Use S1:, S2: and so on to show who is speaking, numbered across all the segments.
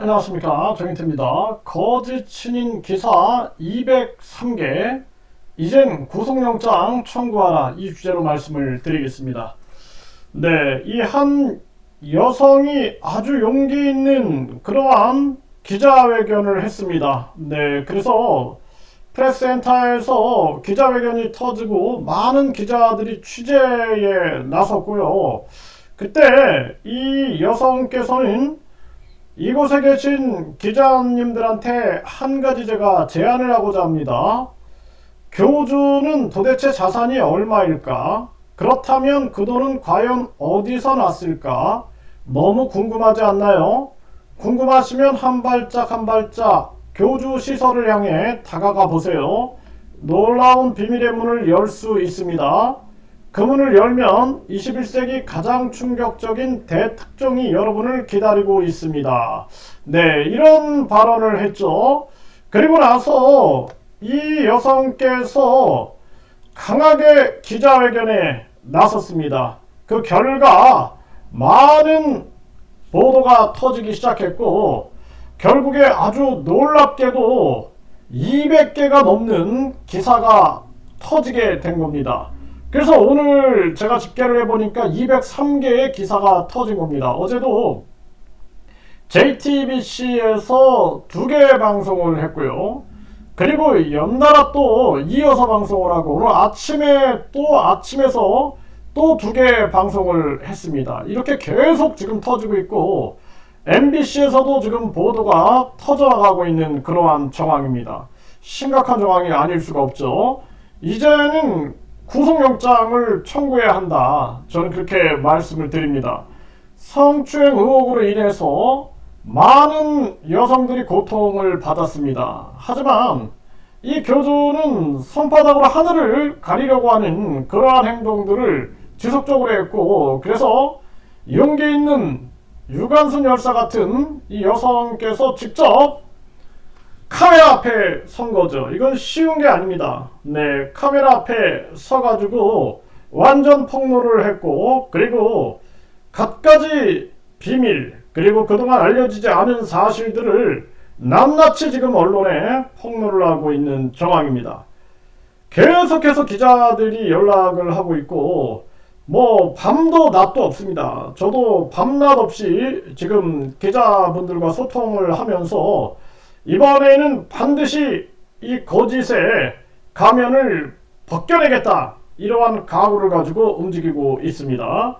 S1: 안녕하십니까 정인태입니다. 거짓 친인 기사 203개 이젠 구속영장 청구하라 이 주제로 말씀을 드리겠습니다. 네, 이 한 여성이 아주 용기 있는 그러한 기자회견을 했습니다. 네, 그래서 프레스센터에서 기자회견이 터지고 많은 기자들이 취재에 나섰고요. 그때 이 여성께서는 이곳에 계신 기자님들한테 한 가지 제가 제안을 하고자 합니다. 교주는 도대체 자산이 얼마일까? 그렇다면 그 돈은 과연 어디서 났을까? 너무 궁금하지 않나요? 궁금하시면 한 발짝 한 발짝 교주 시설을 향해 다가가 보세요. 놀라운 비밀의 문을 열 수 있습니다. 그 문을 열면 21세기 가장 충격적인 대특종이 여러분을 기다리고 있습니다. 네, 이런 발언을 했죠. 그리고 나서 이 여성께서 강하게 기자회견에 나섰습니다. 그 결과 많은 보도가 터지기 시작했고 결국에 아주 놀랍게도 200개가 넘는 기사가 터지게 된 겁니다. 그래서 오늘 제가 집계를 해보니까 203개의 기사가 터진 겁니다. 어제도 JTBC에서 두 개의 방송을 했고요. 그리고 연달아 또 이어서 방송을 하고 오늘 아침에 또 아침에서 또 두개 방송을 했습니다. 이렇게 계속 지금 터지고 있고 MBC에서도 지금 보도가 터져나가고 있는 그러한 정황입니다. 심각한 정황이 아닐 수가 없죠. 이제는 구속영장을 청구해야 한다. 저는 그렇게 말씀을 드립니다. 성추행 의혹으로 인해서 많은 여성들이 고통을 받았습니다. 하지만 이 교주는 손바닥으로 하늘을 가리려고 하는 그러한 행동들을 지속적으로 했고 그래서 용기 있는 유관순 열사 같은 이 여성께서 직접 카메라 앞에 선 거죠. 이건 쉬운 게 아닙니다. 네, 카메라 앞에 서가지고 완전 폭로를 했고, 그리고 갖가지 비밀, 그리고 그동안 알려지지 않은 사실들을 낱낱이 지금 언론에 폭로를 하고 있는 정황입니다. 계속해서 기자들이 연락을 하고 있고, 뭐, 밤도 낮도 없습니다. 저도 밤낮 없이 지금 기자분들과 소통을 하면서 이번에는 반드시 이 거짓의 가면을 벗겨내겠다. 이러한 각오를 가지고 움직이고 있습니다.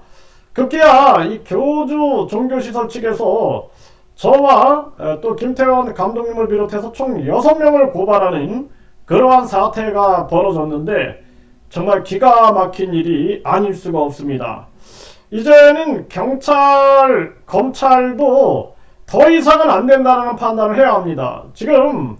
S1: 급기야 이 교주 종교시설 측에서 저와 또 김태원 감독님을 비롯해서 총 6명을 고발하는 그러한 사태가 벌어졌는데 정말 기가 막힌 일이 아닐 수가 없습니다. 이제는 경찰, 검찰도 더 이상은 안 된다는 판단을 해야 합니다. 지금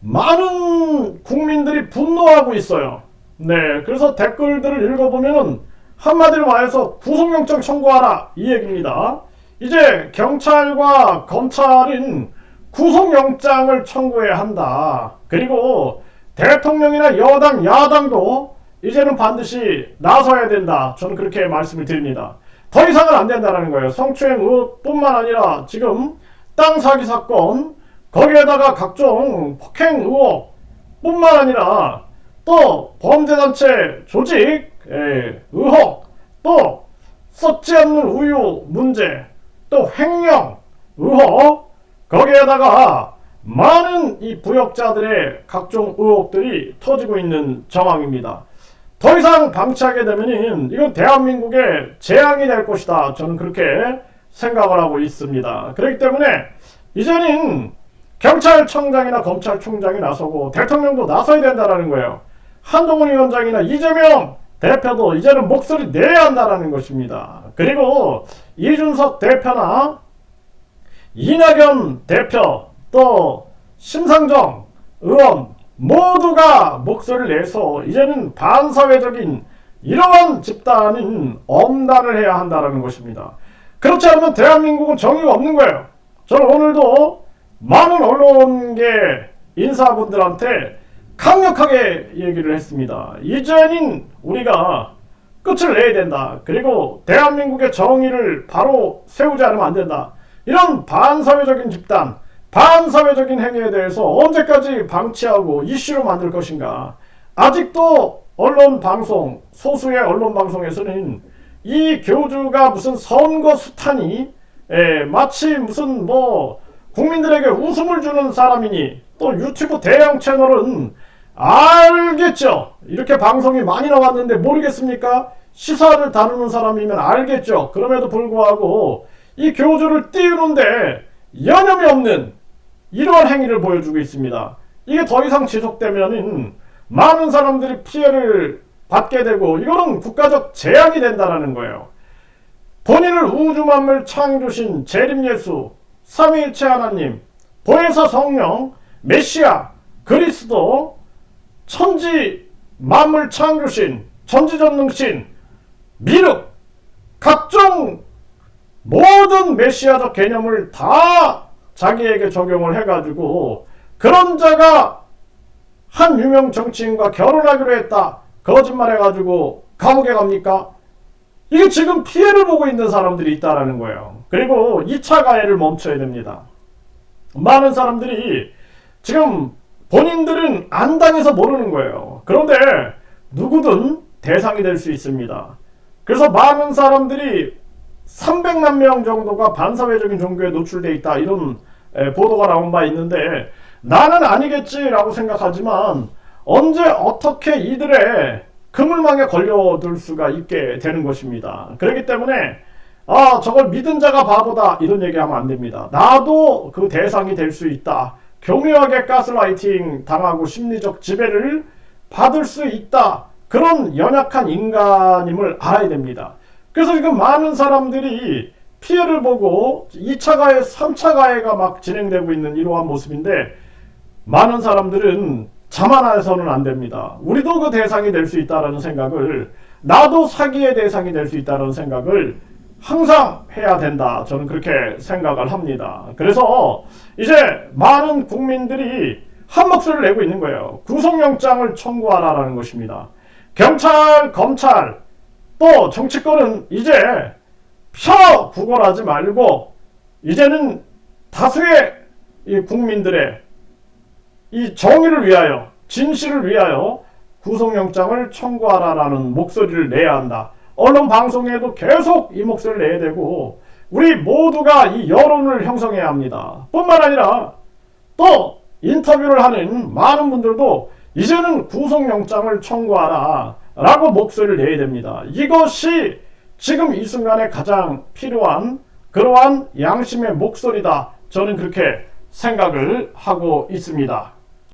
S1: 많은 국민들이 분노하고 있어요. 네, 그래서 댓글들을 읽어보면 한마디로 말해서 구속영장 청구하라 이 얘기입니다. 이제 경찰과 검찰은 구속영장을 청구해야 한다. 그리고 대통령이나 여당, 야당도 이제는 반드시 나서야 된다. 저는 그렇게 말씀을 드립니다. 더 이상은 안 된다는 거예요. 성추행 의혹뿐만 아니라 지금 땅 사기 사건 거기에다가 각종 폭행 의혹 뿐만 아니라 또 범죄단체 조직 예, 의혹 또 썩지 않는 우유 문제 또 횡령 의혹 거기에다가 많은 이 부역자들의 각종 의혹들이 터지고 있는 정황입니다. 더 이상 방치하게 되면은 이건 대한민국의 재앙이 될 것이다. 저는 그렇게 생각을 하고 있습니다. 그렇기 때문에 이제는 경찰청장이나 검찰총장이 나서고 대통령도 나서야 된다는 거예요. 한동훈 위원장이나 이재명 대표도 이제는 목소리 내야 한다는 것입니다. 그리고 이준석 대표나 이낙연 대표 또 심상정 의원 모두가 목소리를 내서 이제는 반사회적인 이러한 집단은 엄단을 해야 한다는 것입니다. 그렇지 않으면 대한민국은 정의가 없는 거예요. 저는 오늘도 많은 언론계 인사분들한테 강력하게 얘기를 했습니다. 이제는 우리가 끝을 내야 된다. 그리고 대한민국의 정의를 바로 세우지 않으면 안 된다. 이런 반사회적인 집단, 반사회적인 행위에 대해서 언제까지 방치하고 이슈로 만들 것인가? 아직도 언론 방송, 소수의 언론 방송에서는 이 교주가 무슨 선거 수탄이 예, 마치 무슨 뭐 국민들에게 웃음을 주는 사람이니 또 유튜브 대형 채널은 알겠죠. 이렇게 방송이 많이 나왔는데 모르겠습니까? 시사를 다루는 사람이면 알겠죠. 그럼에도 불구하고 이 교주를 띄우는데 여념이 없는 이러한 행위를 보여주고 있습니다. 이게 더 이상 지속되면은 많은 사람들이 피해를 받게 되고 이거는 국가적 재앙이 된다라는 거예요. 본인을 우주 만물 창조신 재림 예수, 삼위일체 하나님, 보혜사 성령, 메시아, 그리스도, 천지 만물 창조신, 전지전능신, 미륵, 각종 모든 메시아적 개념을 다 자기에게 적용을 해가지고 그런 자가 한 유명 정치인과 결혼하기로 했다. 거짓말해가지고 감옥에 갑니까? 이게 지금 피해를 보고 있는 사람들이 있다라는 거예요. 그리고 2차 가해를 멈춰야 됩니다. 많은 사람들이 지금 본인들은 안 당해서 모르는 거예요. 그런데 누구든 대상이 될 수 있습니다. 그래서 많은 사람들이 300만 명 정도가 반사회적인 종교에 노출돼 있다 이런 에, 보도가 나온 바 있는데 나는 아니겠지라고 생각하지만 언제 어떻게 이들의 그물망에 걸려들 수가 있게 되는 것입니다. 그렇기 때문에 아 저걸 믿은 자가 바보다 이런 얘기하면 안 됩니다. 나도 그 대상이 될 수 있다. 교묘하게 가스라이팅 당하고 심리적 지배를 받을 수 있다. 그런 연약한 인간임을 알아야 됩니다. 그래서 지금 많은 사람들이 피해를 보고 2차 가해, 3차 가해가 막 진행되고 있는 이러한 모습인데 많은 사람들은 자만해서는 안 됩니다. 우리도 그 대상이 될 수 있다라는 생각을 나도 사기의 대상이 될 수 있다는 생각을 항상 해야 된다. 저는 그렇게 생각을 합니다. 그래서 이제 많은 국민들이 한 목소리를 내고 있는 거예요. 구속영장을 청구하라라는 것입니다. 경찰, 검찰, 또 정치권은 이제 펴 구걸하지 말고 이제는 다수의 이 국민들의 이 정의를 위하여 진실을 위하여 구속영장을 청구하라라는 목소리를 내야 한다. 언론 방송에도 계속 이 목소리를 내야 되고 우리 모두가 이 여론을 형성해야 합니다. 뿐만 아니라 또 인터뷰를 하는 많은 분들도 이제는 구속영장을 청구하라 라고 목소리를 내야 됩니다. 이것이 지금 이 순간에 가장 필요한 그러한 양심의 목소리다. 저는 그렇게 생각을 하고 있습니다.